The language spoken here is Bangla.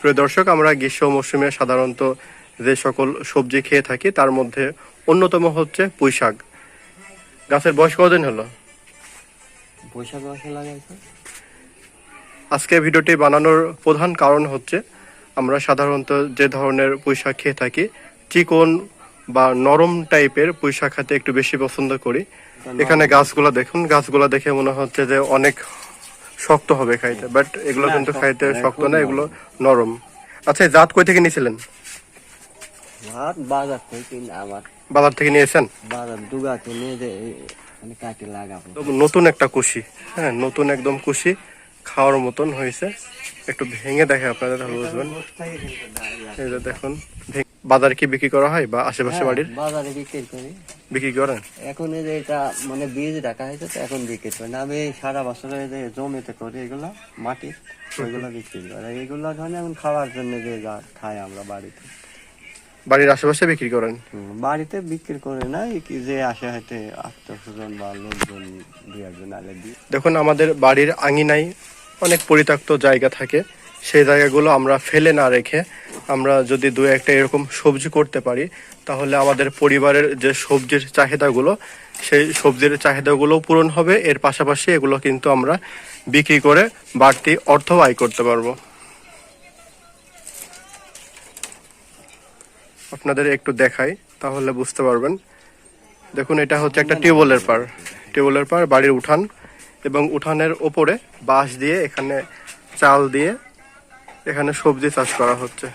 প্রিয় দর্শক আমরা গ্রীষ্ম মৌসুমে সাধারণত যে সকল সবজি খেয়ে থাকি তার মধ্যে অন্যতম হচ্ছে পুঁই শাক গাছের বয়স কতদিন হলো? বৈশাখ মাসে লাগাইছে আজকে ভিডিওটি বানানোর প্রধান কারণ হচ্ছে আমরা সাধারণত যে ধরনের পুঁই শাক খেয়ে থাকি চিকন বা নরম টাইপের পুঁই শাক খেতে একটু বেশি পছন্দ করি। এখানে গাছগুলো দেখুন গাছগুলো দেখে মনে হচ্ছে যে অনেক শক্ত হবে খাইতে বাট এগুলো কিন্তু খাইতে শক্ত না এগুলো নরম। আচ্ছা এই জাত কই থেকে নিয়েছিলেন জাত বাজার থেকে কিনে আমার বাজার থেকে নিয়েছেন? বাজার দুগাতে নিয়ে যে মানে কাটে লাগাবো? নতুন একটা কুশি হ্যাঁ নতুন একদম কুশি। খাওয়ার মতন হয়েছে। একটু ভেঙে দেখে আপনাদের তাহলে বুঝবেন। এই যে দেখুন বাজারে কি বিক্রি করা হয় বা আশেপাশে হ্যাঁ, বাড়ির? বাজারে বিক্রি করি। বিক্রি করেন? এখন এই যে এটা মানে বীজ রাখা হয়েছে তো এখন বিক্রি করি। না আমি এই সারা বছর এই যে জমিতে করি এগুলো মাটির ওইগুলো বিক্রি করি। আর এইগুলো ধরেন এখন খাওয়ার জন্য যে যা খাই আমরা বাড়িতে। বাড়ির আশেপাশে বিক্রি করেন? বাড়িতে বিক্রি করে না কি যে আসে হয়তো আত্মীয় স্বজন বা লোকজন দুই একজন আলে দিই দেখুন আমাদের বাড়ির আঙিনায় অনেক পরিত্যক্ত জায়গা থাকে। সেই জায়গাগুলো আমরা ফেলে না রেখে আমরা যদি দু একটা এরকম সবজি করতে পারি, তাহলে আমাদের পরিবারের যে সবজির চাহিদাগুলো, সেই সবজির চাহিদাগুলো পূরণ হবে। এর পাশাপাশি এগুলো কিন্তু আমরা বিক্রি করে বাড়তি অর্থ আয় করতে পারব। আপনাদের একটু দেখাই, তাহলে বুঝতে পারবেন। দেখুন, এটা হচ্ছে একটা টিউবওয়েলের পার টিউবওয়েলের পার বাড়ির উঠান। এবং উঠানের ওপরে বাঁশ দিয়ে এখানে চাল দিয়ে এখানে সবজি চাষ করা হচ্ছে।